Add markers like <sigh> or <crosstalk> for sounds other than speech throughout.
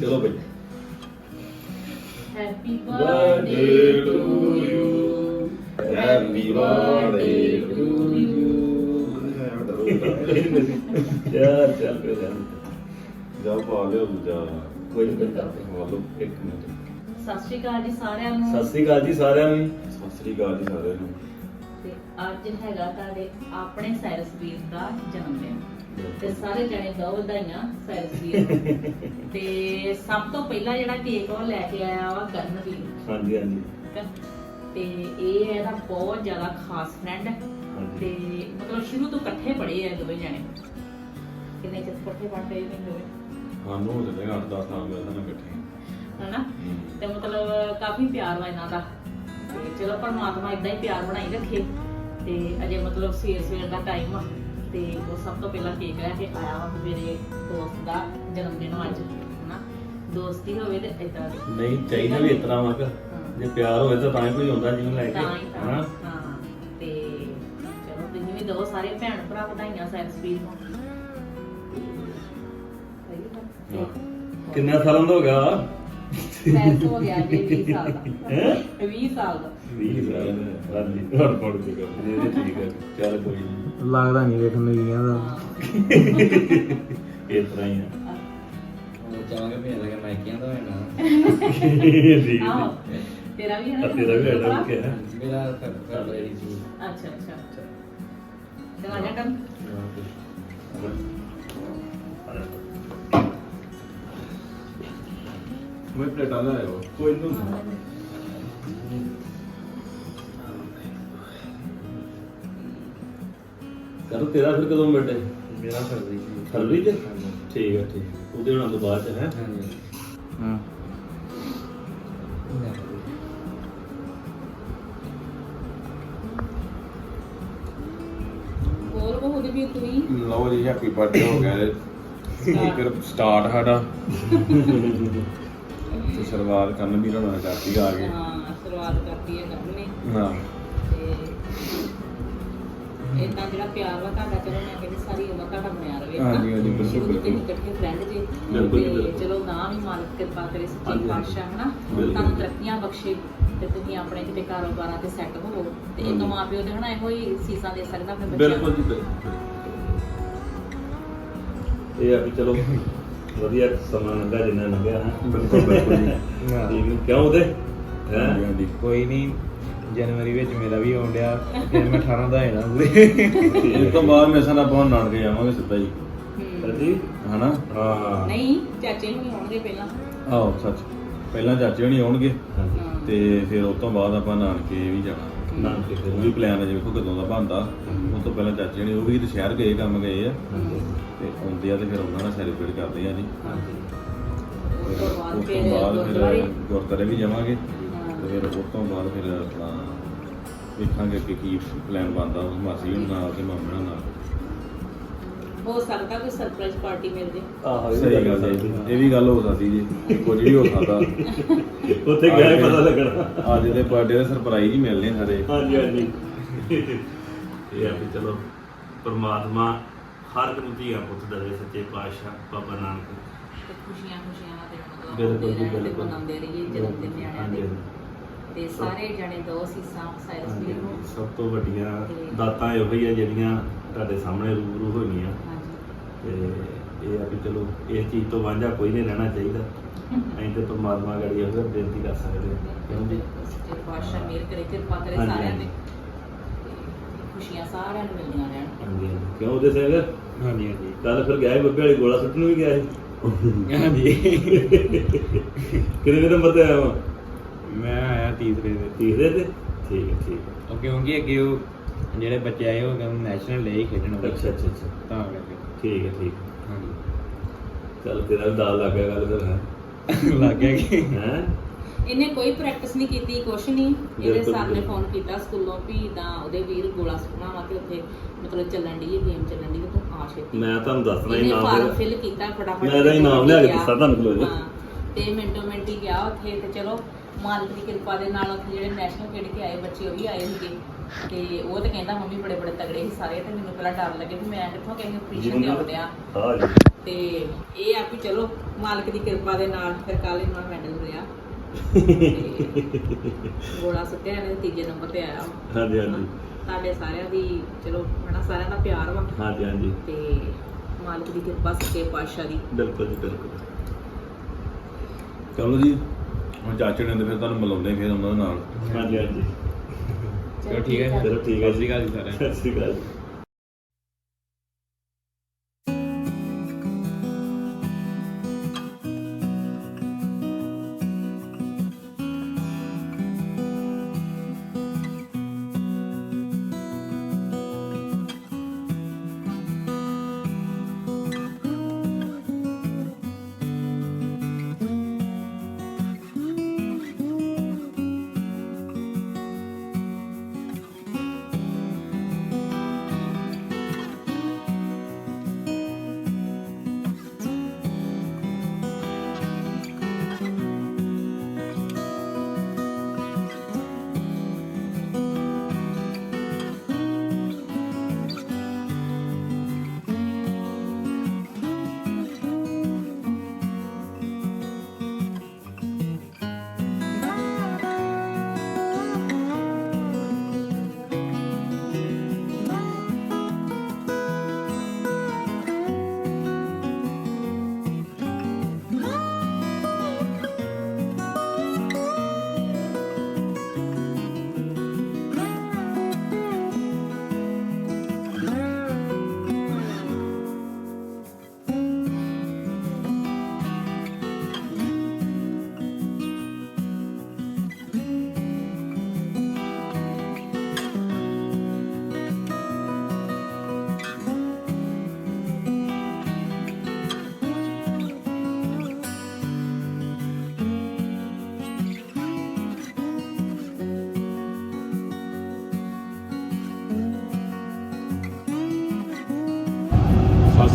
ਚਲੋ ਬਈ happy birthday to you happy birthday to you ਯਾਰ ਚੱਲ ਪਿਆ ਜਾ ਜਾ ਪਾ ਲਿਓ ਦੂਜਾ ਕੋਈ ਨਹੀਂ ਕਰਦਾ ਵਾਲੋ ਇੱਕ ਮਿੰਟ ਸਤਿ ਸ਼੍ਰੀ ਅਕਾਲ ਜੀ ਸਾਰਿਆਂ ਨੂੰ। ਸਤਿ ਸ੍ਰੀ ਅਕਾਲ ਜੀ ਸਾਰਿਆਂ ਨੂੰ। ਸਤਿ ਸ੍ਰੀ ਅਕਾਲ ਜੀ ਸਾਰਿਆਂ ਨੂੰ ਤੇ ਅੱਜ ਹੈਗਾ ਤੁਹਾਡੇ ਆਪਣੇ ਸਾਇਰਸ ਵੀਰ ਦਾ ਜਨਮ ਦਿਨ। ਤੇ ਸਾਰੇ ਜਣੇ ਦੋ ਵਧਾਈਆਂ ਸਾਇਰਸ ਵੀਰ ਨੂੰ। ਤੇ ਸਭ ਤੋਂ ਪਹਿਲਾਂ ਜਿਹੜਾ ਕੇਕ ਉਹ ਲੈ ਕੇ ਆਇਆ ਵਾ ਕਰਨ ਵੀਰ ਹਾਂਜੀ ਹਾਂਜੀ। ਠੀਕ ਆ? ਤੇ ਇਹ ਹੈ ਇਹਦਾ ਬਹੁਤ ਜ਼ਿਆਦਾ ਖਾਸ ਫਰੈਂਡ ਹਾਂਜੀ। ਤੇ ਮਤਲਬ ਸ਼ੁਰੂ ਤੋਂ ਇਕੱਠੇ ਪੜ੍ਹੇ ਆ ਦੋਵੇਂ ਜਣੇ। ਕਿੰਨੇ ਚਿਰ ਇਕੱਠੇ ਪੜ੍ਹਦੇ ਨਹੀਂ ਹੋਏ ਸਾਨੂੰ ਹੋ ਚੱਲੇ 8-10 ਸਾਲ ਹੋ ਗਏ ਉਹਨਾਂ ਇਕੱਠੇ। ਹਨਾ? ਤੇ ਮਤਲਬ ਕਾਫੀ ਪਿਆਰ ਵਾ ਇਹਨਾਂ ਦਾ। ਤੇ ਚਲੋ ਪਰਮਾਤਮਾ ਇਦਾਂ ਹੀ ਪਿਆਰ ਬਣਾਈ ਰੱਖੇ। ਤੇ ਅਜੇ ਮਤਲਬ ਸਵੇਰ ਸਵੇਰ ਦਾ ਟਾਈਮ ਆ। ਤੇ ਉਹ ਸਭ ਤੋਂ ਪਹਿਲਾਂ ਕੇਕ ਲੈ ਕੇ ਆਇਆ ਵਾ ਵੀ ਮੇਰੇ ਦੋਸਤ ਦਾ ਜਨਮ ਦਿਨ ਅੱਜ ਹਨਾ? ਦੋਸਤੀ ਹੋਵੇ ਤੇ ਇਦਾਂ ਦੀ। ਨਹੀਂ ਚਾਹੀਦਾ ਵੀ ਇਤਨਾ ਵਾਕ ਜੇ ਪਿਆਰ ਹੋਵੇ ਤਾਂ ਤਾਂ ਹੀ ਕੋਈ ਹੁੰਦਾ ਜਿਹਨੂੰ ਲੈ ਕੇ ਤਾਂ ਹੀ ਤਾਂ। ਹਨਾ? ਹਾਂ ਤੇ ਚਲੋ ਤੁਸੀਂ ਵੀ ਦੋ ਸਾਰੇ ਭੈਣ ਭਰਾ ਵਧਾਈਆਂ ਸੈਲਸਪੀਡ ਨੂੰ ਸਹੀ ਹਾਂ। ਕਿੰਨਾ ਸਾਲਾਂ ਦਾ ਹੋ ਗਿਆ? ਸੈਲਸ ਹੋ ਗਿਆ ਜੀ 20 ਸਾਲ ਦਾ। ਹੈਂ? 20 ਸਾਲ ਦਾ। 20 ਸਾਲ ਹਾਂਜੀ ਹੋਰ ਪੜ ਕੇ ਕਰ ਇਹ ਤੇ ਠੀਕ ਹੈ ਚੱਲ ਕੋਈ ਨਹੀਂ ਲੱਗਦਾ ਨਹੀਂ ਵੇਖਣ ਨੂੰ ਗਈਆਂ ਦਾ। <laughs> ਇਸ ਤਰ੍ਹਾਂ ਹੀ ਆ। ਚਾਹਾਂਗੇ ਵੀ ਇਹਦਾ ਨਾਈਕੀਆਂ ਦਾ ਹੋਣਾ <laughs> ਠੀਕ ਹੈ ਆਹੋ ਤੇਰਾ ਵੀ ਹੈ ਨਾ ਤੇਰਾ ਵੀ ਐਡਾ ਕਿ ਹੈ ਮੇਰਾ ਘਰ ਘਰ ਦਾ ਹੀ ਸੀ। ਅੱਛਾ ਅੱਛਾ। ਤੇ ਆ ਜਾ ਕੰਮ ਮੈਂ ਪਲੇਟਾਂ ਲੈ ਆਇਆ। ਕੋਈ ਨਹੀਂ ਤੇਰਾ ਫਿਰ ਕਦੋਂ ਬਰਥਡੇ ਮੇਰਾ ਫਰਵਰੀ ਸੀ ਫਰਵਰੀ ਚ? ਠੀਕ ਹੈ ਠੀਕ। ਉਹਦੇ ਹੋਣਾ ਤੋਂ ਬਾਅਦ ਚ ਹੈ? ਹਾਂਜੀ। ਹਾਂ। ਹੋਰ ਬਹੁਤ ਵੀ ਤੂੰ ਹੀ ਲਓ ਜੀ ਹੈਪੀ ਬਰਥਡੇ ਹੋ ਗਿਆ ਸਪੀਕਰ ਸਟਾਰਟ ਸਾਡਾ। ਤੇ ਸ਼ੁਰੂਆਤ ਕਰਨ ਵੀ ਰੋਣਾ ਚਾਹਤੀ ਆ ਗਏ ਹਾਂ ਸ਼ੁਰੂਆਤ ਕਰਤੀ ਹੈ ਕਰਨ। ਹਾਂ। ਇਦਾਂ ਜਿਹੜਾ ਪਿਆਰ ਵਾ ਤੁਹਾਡਾ ਚਲੋ ਮੈਂ ਕਹਿੰਦੀ ਸਾਰੀ ਉਮਰ ਤੁਹਾਡਾ ਬਣਿਆ ਰਵੇ ਹਾਂਜੀ, ਹਾਂਜੀ, ਬਿਲਕੁਲ, ਬਿਲਕੁਲ। ਇਕੱਠੇ ਫਰੈਂਡ ਜੀ ਬਿਲਕੁਲ ਬਿਲਕੁਲ। ਚਲੋ ਨਾ ਵੀ ਮਾਲਕ ਕਿਰਪਾ ਕਰੇ ਸੱਚੀ। ਪਾਤਸ਼ਾਹ ਹਨਾ। ਤੁਹਾਨੂੰ ਤਰੱਕੀਆਂ ਬਖਸ਼ੇ ਤੇ ਤੁਸੀਂ ਆਪਣੇ ਕਿਤੇ ਕਾਰੋਬਾਰਾਂ ਤੇ ਸੈੱਟ ਹੋਵੋ ਤੇ ਇੱਕ। ਮਾਪਿਓ ਦੇ ਹਨਾ ਇਹੋ ਹੀ ਸੀਸਾਂ ਦੇ ਸਕਦਾ ਆਪਣੇ ਬੱਚਿਆਂ ਬਿਲਕੁਲ ਜੀ ਬਿਲਕੁਲ ਇਹ ਆ ਵੀ ਚਲੋ ਵਧੀਆ ਸਮਾਂ ਲੰਘਾ ਜਿੰਨਾ ਲੰਘਿਆ ਹੈ ਬਿਲਕੁਲ ਬਿਲਕੁਲ ਜੀ <laughs> ਕਿਉਂ ਉਹਦੇ ਹੈ ਕੋਈ ਨਹੀਂ ਜਨਵਰੀ ਵਿੱਚ ਮੇਰਾ ਵੀ ਆਉਣ ਡਿਆ ਫਿਰ ਮੈਂ 18 ਦਾ ਹੋਣਾ ਪੂਰੇ ਇਸ ਤੋਂ ਬਾਅਦ ਮੇਰੇ ਸਾਨਾ ਬਹੁਤ ਨਾਨਕੇ ਜਾਵਾਂਗੇ ਸਿੱਧਾ ਜੀ ਹੂੰ। ਜੀ ਹਨਾ? ਹਾਂ। ਨਹੀਂ ਚਾਚੇ ਨੂੰ ਹੀ ਆਉਣਗੇ ਪਹਿਲਾਂ। ਆਓ ਸੱਚ। ਪਹਿਲਾਂ ਚਾਚੇ ਹੋਣੀ ਆਉਣਗੇ ਹਾਂਜੀ। ਹਾਂ। ਤੇ ਫਿਰ ਉਸ ਤੋਂ ਬਾਅਦ ਆਪਾਂ ਨਾਨਕੇ ਵੀ ਜਾਣਾ। ਨਾਨਕੇ ਉਹ ਵੀ ਪਲਾਨ ਹੈ ਵੇਖੋ ਕਦੋਂ ਦਾ ਬਣਦਾ। ਉਸ ਤੋਂ ਪਹਿਲਾਂ ਚਾਚੇ ਹੋਣੀ ਉਹ ਵੀ ਕਿਤੇ ਸ਼ਹਿਰ ਗਏ ਕੰਮ ਗਏ ਆ। ਤੇ ਆਉਂਦੇ ਆ ਤੇ ਫਿਰ ਉਹਨਾਂ ਨਾਲ ਸੈਲੀਬ੍ਰੇਟ ਕਰਦੇ ਆ ਜੀ ਹਾਂਜੀ। ਉਸ ਤੋਂ ਬਾਅਦ ਉਸ ਫਿਰ ਤੋਂ ਬਾਅਦ ਗੁਰਦੁਆਰੇ। ਵੀ ਜਾਵਾਂਗੇ। ਹਾਂ। ਤੇ ਫਿਰ ਉਸ ਤੋਂ ਬਾਅਦ ਫਿਰ ਆਪਣਾ ਵੇਖਾਂਗੇ ਕਿ ਕੀ ਪਲਾਨ ਬਣਦਾ ਮਾਸੀ ਹੁਣ ਨਾਲ ਤੇ ਮਾਮਾ ਨਾਲ। ਹੋ ਸਕਦਾ ਕੋਈ ਸਰਪ੍ਰਾਈਜ਼ ਪਾਰਟੀ ਮਿਲ ਜੇ। ਆਹੋ ਇਹ ਸਹੀ ਗੱਲ ਹੈ। ਇਹ ਵੀ ਗੱਲ ਹੋ ਸਕਦੀ ਜੀ ਕਿ ਕੁਝ ਵੀ ਹੋ ਸਕਦਾ। <laughs> ਉੱਥੇ ਗਿਆ ਹੀ ਪਤਾ ਲੱਗਣਾ? ਅੱਜ ਦੇ ਬਰਥਡੇ ਦੇ ਸਰਪ੍ਰਾਈਜ਼ ਹੀ ਮਿਲਨੇ ਸਾਰੇ। ਹਾਂਜੀ ਹਾਂਜੀ। ਇਹ ਆ ਵੀ ਚਲੋ ਪਰਮਾਤਮਾ ਹਰ ਇੱਕ ਨੂੰ ਧੀਆ ਪੁੱਤ ਦੇਵੇ ਸੱਚੇ ਪਾਤਸ਼ਾਹ ਬਾਬਾ ਨਾਨਕ। ਤੇ ਖੁਸ਼ੀਆਂ ਖੁਸ਼ੀਆਂ ਨਾਲ ਤੇ ਮਤਲਬ ਬਿਲਕੁਲ ਜੀ, ਬਿਲਕੁਲ। ਮਨਾਉਂਦੇ ਰਹੀਏ ਜਨਮ ਦਿਨ ਨਿਆਣਿਆਂ ਹਾਂਜੀ, ਦੇ ਹਾਂਜੀ। ਤੇ ਸਾਰੇ ਜਣੇ ਦੋ ਸੀਸਾਂ ਸਾਇਰਸ ਵੀਰ ਨੂੰ ਹਾਂਜੀ, ਸਭ ਤੋਂ ਵੱਡੀਆਂ ਦਾਤਾਂ ਇਹੋ ਹੀ ਆ ਜਿਹੜੀਆਂ ਤੁਹਾਡੇ ਸਾਹਮਣੇ ਰੂਬਰੂ ਹੋਈਆਂ। ਹਾਂਜੀ। ਤੇ ਇਹ ਆ ਵੀ ਚਲੋ ਇਸ ਚੀਜ਼ ਤੋਂ ਵਾਂਝਾ ਕੋਈ ਨਹੀਂ ਰਹਿਣਾ ਚਾਹੀਦਾ। <laughs> ਅਸੀਂ ਤੇ ਪਰਮਾਤਮਾ ਗੜੀ ਇਹੋ ਬੇਨਤੀ ਕਰ ਸਕਦੇ ਹਾਂ। ਕਿਉਂ ਜੀ ਤੇ ਬਾਦਸ਼ਾਹ ਮੇਰ ਕਰੇ ਕਿਰਪਾ ਕਰੇ ਹਾਂਜੀ, ਸਾਰਿਆਂ ਹਾਂਜੀ। ਤੇ ਤੇ ਖੁਸ਼ੀਆਂ ਸਾਰਿਆਂ ਨੂੰ ਮਿਲਦੀਆਂ ਰਹਿਣ। ਹਾਂਜੀ ਹਾਂਜੀ। ਕਿਉਂ ਉਹਦੇ ਸਿੰਘ ਹਾਂਜੀ ਹਾਂਜੀ। ਕੱਲ ਫਿਰ ਗਿਆ ਸੀ ਬੱਬੇ ਵਾਲੀ ਗੋਲਾ ਸੁੱਟਣ ਵੀ ਗਿਆ ਸੀ। ਹਾਂਜੀ। ਕਿੰਨੇ ਨੰਬਰ ਤੇ ਆਇਆ ਵਾ? ਮੈਂ ਤੀਸਰੇ ਦੇ ਤੀਸਰੇ ਤੇ ਠੀਕ ਹੈ ਠੀਕ ਹੈ। ਉਹ ਕਿਉਂਕਿ ਅੱਗੇ ਉਹ ਜਿਹੜੇ ਬੱਚੇ ਆਏ ਉਹ ਨੈਸ਼ਨਲ ਲੈ ਹੀ ਖੇਡਣ ਉਹਦੇ ਅੱਛਾ ਅੱਛਾ ਅੱਛਾ। ਤਾਂ ਕਰਕੇ। ਠੀਕ ਹੈ ਠੀਕ ਹੈ। ਹਾਂਜੀ। ਚੱਲ ਤੇਰਾ ਵੀ ਦਾਲ ਲੱਗ ਗਿਆ ਗੱਲ ਫਿਰ ਹੈ? <laughs> ਲੱਗ ਗਿਆ ਕਿ? ਹੈ? ਇਹਨੇ ਕੋਈ ਪ੍ਰੈਕਟਿਸ ਨਹੀਂ ਕੀਤੀ ਕੁਛ ਨਹੀਂ। ਇਹਦੇ ਬਿਲਕੁਲ, ਸਰ ਨੇ ਬਿਲਕੁਲ। ਫੋਨ ਕੀਤਾ ਸਕੂਲੋਂ ਵੀ ਤਾਂ ਉਹਦੇ ਵੀਰ ਗੋਲਾ ਸੁਣਾ ਵਾ ਤੇ ਉੱਥੇ ਮਤਲਬ ਚੱਲਣ ਦੀ ਗੇਮ ਚੱਲਣ ਦੀ ਤੂੰ ਆ ਛੇਤੀ। ਮੈਂ ਤੁਹਾਨੂੰ ਦੱਸਣਾ ਹੀ ਇਹਨੇ ਨਾਮ ਫਾਰਮ ਫਿਰ- ਫਿਲ ਕੀਤਾ ਫਟਾਫਟ ਮੈਂ ਇਹਦਾ ਹੀ ਨਾਮ ਲਿਆ ਕੇ। ਦੱਸਾਂ ਤੁਹਾਨੂੰ ਜਾ। ਹਾਂ, ਤੇ ਮਿੰਟੋ ਮਿੰਟ ਹੀ ਗਿਆ ਉੱਥੇ ਤੇ ਚਲੋ ਮਾਲਕ ਦੀ ਕਿਰਪਾ ਦੇ ਨਾਲ ਉੱਥੇ ਜਿਹੜੇ ਨੈਸ਼ਨਲ ਖੇਡ ਕੇ ਆਏ ਬੱਚੇ ਉਹ ਵੀ ਆਏ ਸੀਗੇ। ਤੇ ਉਹ ਤੇ ਕਹਿੰਦਾ ਮੰਮੀ ਬੜੇ ਬੜੇ ਤਗੜੇ ਸੀ ਸਾਰੇ ਤੇ ਮੈਨੂੰ ਪਹਿਲਾਂ ਡਰ ਲੱਗੇ ਵੀ ਮੈਂ ਕਿੱਥੋਂ ਕਿਸੇ ਆਪਰੇਸ਼ਨ ਤੇ ਆਉਂਦਿਆ ਤੇ ਇਹ ਆ ਵੀ ਚਲੋ ਮਾਲਕ ਦੀ ਕਿਰਪਾ ਦੇ ਨਾਲ ਫਿਰ ਕੱਲ ਇਹਨਾਂ ਮੈਡਲ ਰਿਹਾ ਗੋਲਾ ਸੁੱਟਿਆ ਇਹਨੇ ਤੀਜੇ ਨੰਬਰ ਤੇ ਆਇਆ। ਹਾਂਜੀ ਹਾਂਜੀ। ਸਾਡੇ ਸਾਰਿਆਂ ਦੀ ਚਲੋ ਹਨਾ ਸਾਰਿਆਂ ਦਾ ਪਿਆਰ ਵਾ। ਹਾਂਜੀ ਹਾਂਜੀ। ਤੇ ਮਾਲਕ ਦੀ ਕਿਰਪਾ ਸੱਚੇ ਪਾਤਸ਼ਾਹ ਦੀ। ਬਿਲਕੁਲ ਜੀ ਬਿਲਕੁਲ। ਚਲੋ ਜੀ। ਹੁਣ ਚਾਚੇ ਨੇ ਤੇ ਫਿਰ ਤੁਹਾਨੂੰ ਮਿਲਾਉਂਦੇ ਫਿਰ ਉਹਨਾਂ ਦੇ ਨਾਲ। ਹਾਂਜੀ ਹਾਂਜੀ। ਚਲੋ ਠੀਕ ਹੈ। ਚਲੋ ਠੀਕ ਹੈ ਸਤਿ ਸ਼੍ਰੀ ਅਕਾਲ ਜੀ ਸਾਰਿਆਂ ਨੂੰ। ਸਤਿ ਸ਼੍ਰੀ ਅਕਾਲ।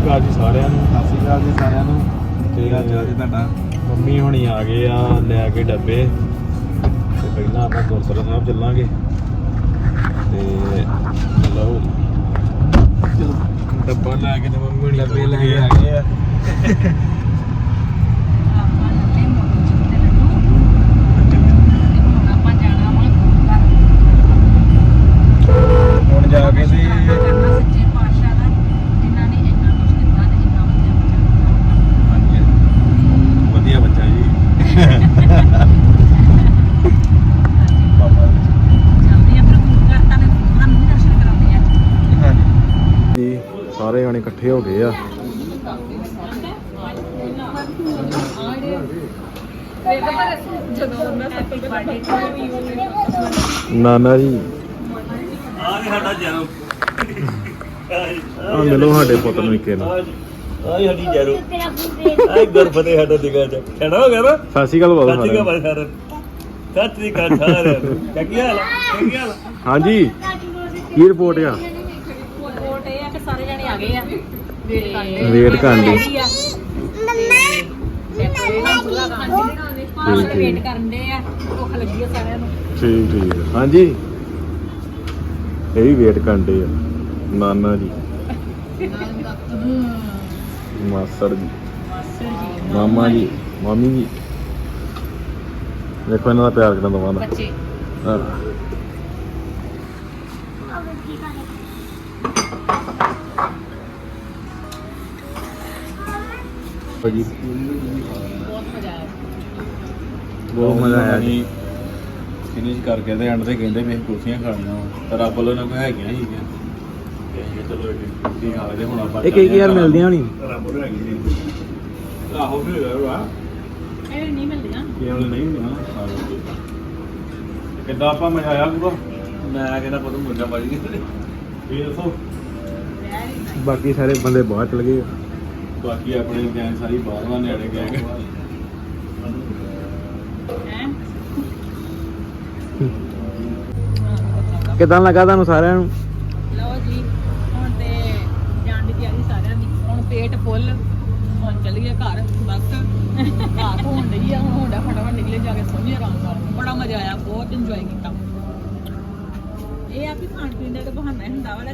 ਸ਼੍ਰੀ ਅਕਾਲ ਜੀ ਸਾਰਿਆਂ ਨੂੰ। ਸਤਿ ਸ਼੍ਰੀ ਅਕਾਲ ਜੀ ਸਾਰਿਆਂ ਨੂੰ। ਕੀ ਹਾਲ ਚਾਲ ਜੀ ਤੁਹਾਡਾ? ਮੰਮੀ ਹੁਣੀ ਆ ਗਏ ਆ ਲੈ ਕੇ ਡੱਬੇ। ਤੇ ਪਹਿਲਾਂ ਆਪਾਂ ਗੁਰਦੁਆਰਾ ਸਾਹਿਬ ਚੱਲਾਂਗੇ। ਤੇ ਲਓ। ਚਲੋ। ਡੱਬਾ ਲੈ ਕੇ ਤੇ ਮੰਮੀ ਹੁਣੀ ਡੱਬੇ ਲੈ ਕੇ ਆ ਗਏ ਆ ਆਪਾਂ ਜਾਣਾ ਵਾ ਹੁਣ ਜਾ ਕੇ ਤੇ ਕਰਨਾ ਸੱਚੇ ਪਾਤਸ਼ਾਹ ਦਾ ਜਿਨ੍ਹਾਂ ਨੇ ਇੰਨਾ ਕੁਝ ਦਿੱਤਾ ਤੇ ਇੰਨਾ ਵਧੀਆ ਬੱਚਾ ਹਾਂਜੀ ਵਧੀਆ ਬੱਚਾ ਜੀ ਬਾਬਾ ਚੱਲਦੇ ਆ ਫਿਰ ਗੁਰੂ ਘਰ ਤਾਂ ਸਾਨੂੰ ਵੀ ਦਰਸ਼ਨ ਕਰਾਉਂਦੇ ਆ ਹਾਂਜੀ ਜੀ ਸਾਰੇ ਇਕੱਠੇ ਹੋ ਗਏ ਆ। ਨਾਨਾ ਜੀ। ਆ ਵੀ ਸਾਡਾ ਜਨਮ ਆ ਮਿਲੋ ਸਾਡੇ ਪੁੱਤ ਨੂੰ ਇੱਕੇ ਨੂੰ ਆਈ ਸਾਡੀ ਜਨਮ ਆਈ ਗੁਰਫਤੇ ਸਾਡਾ ਦਿਗਾ ਚ। ਖੜਾ ਹੋ ਗਿਆ ਨਾ? ਸਤਿ ਸ਼੍ਰੀ ਅਕਾਲ ਬਾਬਾ ਸਤਿ ਸ਼੍ਰੀ ਅਕਾਲ ਨੂੰ। ਸਤਿ ਸ਼੍ਰੀ ਅਕਾਲ ਨੂੰ। ਚੱਕੀ ਹਾਲ ਆ? ਚੰਗੀ ਹਾਲ? ਹਾਂਜੀ। ਕੀ ਰਿਪੋਰਟ ਆ? ਕਿ ਸਾਰੇ ਜਣੇ ਆ ਗਏ ਆ। ਵੇਟ ਕਰਨ ਦੀ। ਪਾਸ ਵੇਟ ਕਰਨ ਦੇ ਆ। ਭੁੱਖ ਲੱਗੀ ਆ ਸਾਰਿਆਂ ਨੂੰ। ਠੀਕ ਠੀਕ ਆ। ਹਾਂਜੀ। ਇਹ ਵੀ ਵੇਟ ਕਰਦੇ ਆ। ਨਾਨਾ ਜੀ। ਮਾਸੜ ਜੀ। ਮਾਮਾ ਜੀ ਮਾਮੀ ਜੀ। ਦੇਖੋ ਇਹਨਾਂ ਦਾ ਪਿਆਰ ਕਿੰਨਾ ਦੋਵਾਂ ਦਾ। ਬੱਚੇ। ਹਾਂ। ਭਾਜੀ। ਬਹੁਤ ਮਜ਼ਾ ਆਇਆ। ਬਹੁਤ ਮਜ਼ਾ ਆਇਆ ਜੀ। ਫਿਨਿਸ਼ ਕਰਕੇ ਤੇ ਐਂਡ ਤੇ ਕਹਿੰਦੇ ਵੀ ਅਸੀਂ ਕੁਲਫੀਆਂ ਖਾਣੀਆਂ ਵਾ। ਪਰ ਰੱਬ ਵੱਲੋਂ ਨਾ ਕੋਈ ਹੈਗੀਆਂ ਹੀ ਤੇ ਅਸੀਂ ਕਿਹਾ ਚਲੋ ਇੱਕ ਕੁਲਫੀ ਖਾ ਲੈਂਦੇ ਹੁਣ ਆਪਾਂ ਇਹ ਕਈ ਕਈ ਯਾਰ ਮਿਲਦੀਆਂ ਹੋਣੀ ਰੱਬ ਵੱਲੋਂ ਹੈਗੀ ਜੀ। ਆਹੋ ਵੀ ਹੋਇਆ ਵਾ। ਇਹ ਨਹੀਂ ਮਿਲਦੀਆਂ। ਇਹ ਵਾਲੇ ਨਹੀਂ ਨਾ ਕਿੱਦਾਂ ਆਪਾਂ ਮਜ਼ਾ ਆਇਆ ਪੂਰਾ? ਮੈਂ ਕਹਿੰਦਾ ਪਤਾ ਮੁੰਡਾ ਮਾਰੀ ਇਹ ਦੱਸੋ ਬਾਕੀ ਸਾਰੇ ਬੰਦੇ ਬਾਹਰ ਚਲ ਗਏ। ਆ। ਬਾਕੀ ਆਪਣੇ ਗੈਂਗ ਸਾਰੀ ਬਾਹਰ ਵਾ ਨਿਆਣੇ ਗੈਂਗ ਹੈ? ਕਿੱਦਾਂ ਲੱਗਾ ਤੁਹਾਨੂੰ ਸਾਰਿਆਂ ਨੂੰ? ਲਓ ਜੀ ਹੁਣ ਤੇ ਜਾਣ ਦੀ ਤਿਆਰੀ ਸਾਰਿਆਂ ਦੀ। ਹੁਣ ਪੇਟ ਫੁੱਲ ਹੁਣ ਚੱਲੀਏ ਘਰ ਬਸ। ਰਾਤ ਹੋਣ ਡਈ ਆ ਹੁਣ ਹੁੰਦਾ ਫਟਾਫਟ ਨਿਕਲੇ ਜਾ ਕੇ ਸੋਈਏ ਆਰਾਮ ਨਾਲ ਬੜਾ ਮਜ਼ਾ ਆਇਆ ਬਹੁਤ ਇੰਜੋਏ ਕੀਤਾ। ਇਹ ਆ ਕਿ ਖਾਣ ਪੀਣ ਦਾ ਤਾਂ ਬਹਾਨਾ ਹੀ ਹੁੰਦਾ ਵਾ ਲੈ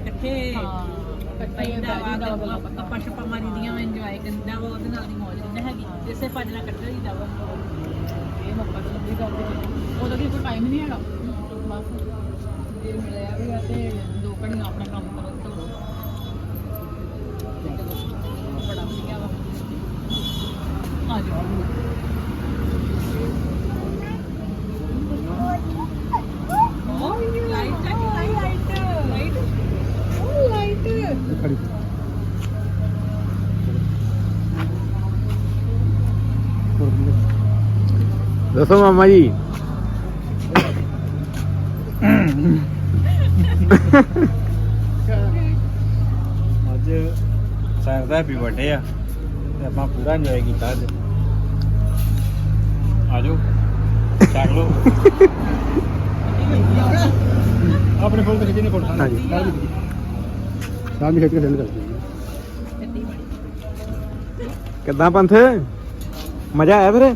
ਇਕੱਠੇ ਪੈਂਦਾ ਵਾ ਆਪਾਂ ਛਪਾ ਮਾਰੀ ਦੀਆਂ ਇੰਜੋਏ ਕਰਦਾ ਵਾ, ਉਹਦੇ ਨਾਲ ਦੀ ਮੌਜ ਨਹੀਂ ਹੈਗੀ। ਇਸੇ ਭੱਜ ਨਾਲ ਇਕੱਠੇ ਹੋਈਦਾ ਵਾ। ਇਹ ਮੌਕਾ ਤਾਂ ਲੱਗੀ ਉਹਦਾ ਵੀ ਕੋਈ ਟਾਈਮ ਨਹੀਂ ਹੈਗਾ। ਬਸ। ਜੇ ਮਿਲਿਆ ਵੀ ਆ ਤੇ ਦੋ ਘੜੀਆਂ ਆਪਣਾ ਕੰਮ ਕਰੋ ਤੇ ਕਰੋ ਬੜਾ ਵਧੀਆ ਵਾ ਆ ਜਾਓ ਲਾਈਟ ਲਾਈਟ ਲਾਈਟ ਉਹ ਲਾਈਟ ਦੱਸੋ ਮਾਮਾ ਜੀ। ਅੱਜ ਸਰ ਦਾ ਹੈਪੀ ਬਰਥਡੇ ਆ ਤੇ ਆਪਾਂ ਪੂਰਾ ਇੰਜੋਏ ਕੀਤਾ ਅੱਜ। ਆਜੋ ਲਓ। ਆਪਣੇ ਫੋਨ ਤੇ ਫੋਟੋ ਹਾਂਜੀ। ਦੀ ਖਿੱਚ ਕੇ ਸੈਂਡ ਕਰ ਦਿੰਦੇ ਕਿੱਦਾਂ ਪੰਥ? ਮਜ਼ਾ ਆਇਆ ਫਿਰ?